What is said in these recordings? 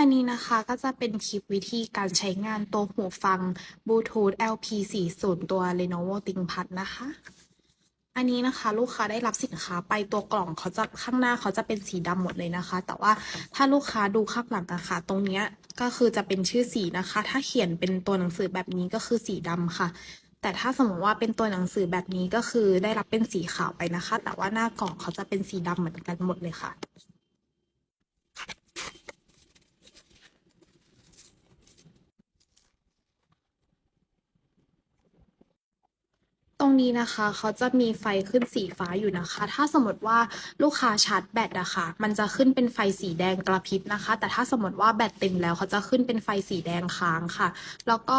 อันนี้นะคะก็จะเป็นคลิปวิธีการใช้งานตัวหูฟัง Bluetooth LP40 ตัว Lenovo ThinkPad นะคะ อันนี้นะคะลูกค้าได้รับสินค้าไปตัวกล่องเขาจะข้างหน้าเขาจะเป็นสีดำหมดเลยนะคะ แต่ว่าถ้าลูกค้าดูข้างหลังนะคะ ตรงเนี้ยก็คือจะเป็นชื่อสีนะคะ ถ้าเขียนเป็นตัวหนังสือแบบนี้ก็คือสีดำค่ะ แต่ถ้าสมมติว่าเป็นตัวหนังสือแบบนี้ก็คือได้รับเป็นสีขาวไปนะคะ แต่ว่าหน้ากล่องเขาจะเป็นสีดำเหมือนกันหมดเลยค่ะ ตรง นี้นะคะเขาจะมีไฟขึ้นสีฟ้าอยู่นะคะ ถ้าสมมติว่าลูกค้าชาร์จแบตอะค่ะ มันจะขึ้นเป็นไฟสีแดงกระพริบนะคะ แต่ถ้าสมมติว่าแบตเต็มแล้วเขาจะขึ้นเป็นไฟสีแดงค้างค่ะ แล้วก็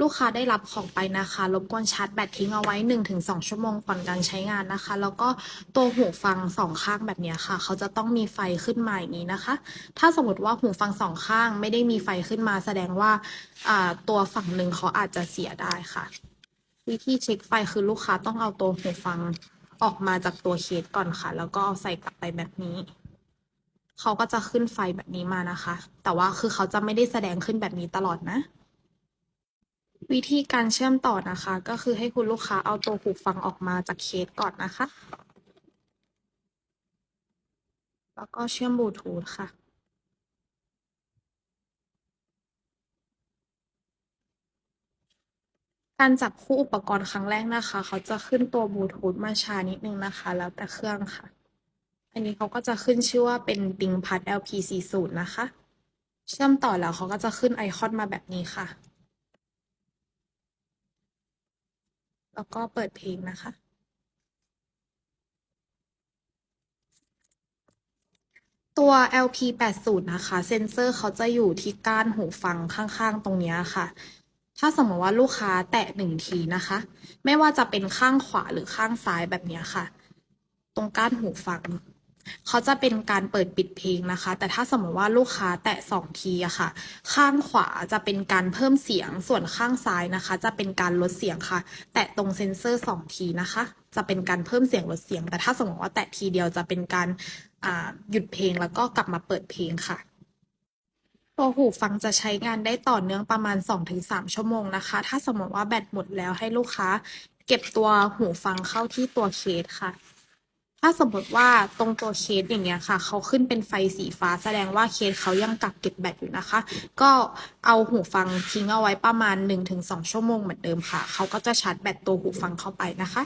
ลูกค้าได้รับของไปนะคะรบกวนชาร์จแบตทิ้งเอาไว้ 1-2 ชั่วโมงก่อนการใช้งานนะคะ แล้วก็ตัวหูฟังสองข้างแบบนี้ค่ะ เขาจะต้องมีไฟขึ้นมาอย่างนี้นะคะ ถ้าสมมติว่าหูฟังสองข้างไม่ได้มีไฟขึ้นมาแสดงว่าตัวฝั่งหนึ่งเขาอาจจะเสียได้ค่ะ วิธีเช็คไฟคือลูกค้าต้องเอาตัวหูฟังออกมาจากตัวเคสก่อนค่ะ แล้วก็เอาใส่กลับไปแบบนี้ เขาก็จะขึ้นไฟแบบนี้มานะคะ แต่ว่าคือเขาจะไม่ได้แสดงขึ้นแบบนี้ตลอดนะ วิธีการเชื่อมต่อนะคะ ก็คือให้คุณลูกค้าเอาตัวหูฟังออกมาจากเคสก่อนนะคะ แล้วก็เชื่อมบลูทูธค่ะ การจับคู่อุปกรณ์ครั้งแรกนะคะ เขาจะขึ้นตัวบลูทูธมาช้านิดนึงนะคะ แล้วแต่เครื่องค่ะ อันนี้เขาก็จะขึ้นชื่อว่าเป็น ThinkPad LP40 นะคะ เชื่อมต่อแล้วเขาก็จะขึ้นไอคอนมาแบบนี้ค่ะ แล้วก็เปิดเพลงนะคะ ตัว LP80 นะคะ เซนเซอร์เขาจะอยู่ที่ก้านหูฟังข้างๆ ตรงนี้ค่ะ ถ้าสมมติว่าลูกค้าแตะหนึ่งทีนะคะ ไม่ว่าจะเป็นข้างขวาหรือข้างซ้ายแบบนี้ค่ะ ตรงก้านหูฟังเขาจะเป็นการเปิดปิดเพลงนะคะ แต่ถ้าสมมติว่าลูกค้าแตะสองทีอะค่ะ ข้างขวาจะเป็นการเพิ่มเสียง ส่วนข้างซ้ายนะคะ จะเป็นการลดเสียงค่ะ แตะตรงเซนเซอร์สองทีนะคะ จะเป็นการเพิ่มเสียงลดเสียง แต่ถ้าสมมติว่าแตะทีเดียวจะเป็นการหยุดเพลงแล้วก็กลับมาเปิดเพลงค่ะ ตัวหูฟังจะใช้งานได้ต่อเนื่องประมาณ 2-3 ชั่วโมงนะคะ ถ้าสมมติว่าแบตหมดแล้วให้ลูกค้า เก็บตัวหูฟังเข้าที่ตัวเคสค่ะ ถ้าสมมติว่าตรงตัวเคสอย่างเงี้ยค่ะ เขาขึ้นเป็นไฟสีฟ้าแสดงว่าเคสเขายังกักเก็บแบตอยู่นะคะ ก็เอาหูฟังทิ้งเอาไว้ประมาณ 1-2 ชั่วโมงเหมือนเดิมค่ะ เขาก็จะชาร์จแบตตัวหูฟังเข้าไปนะคะ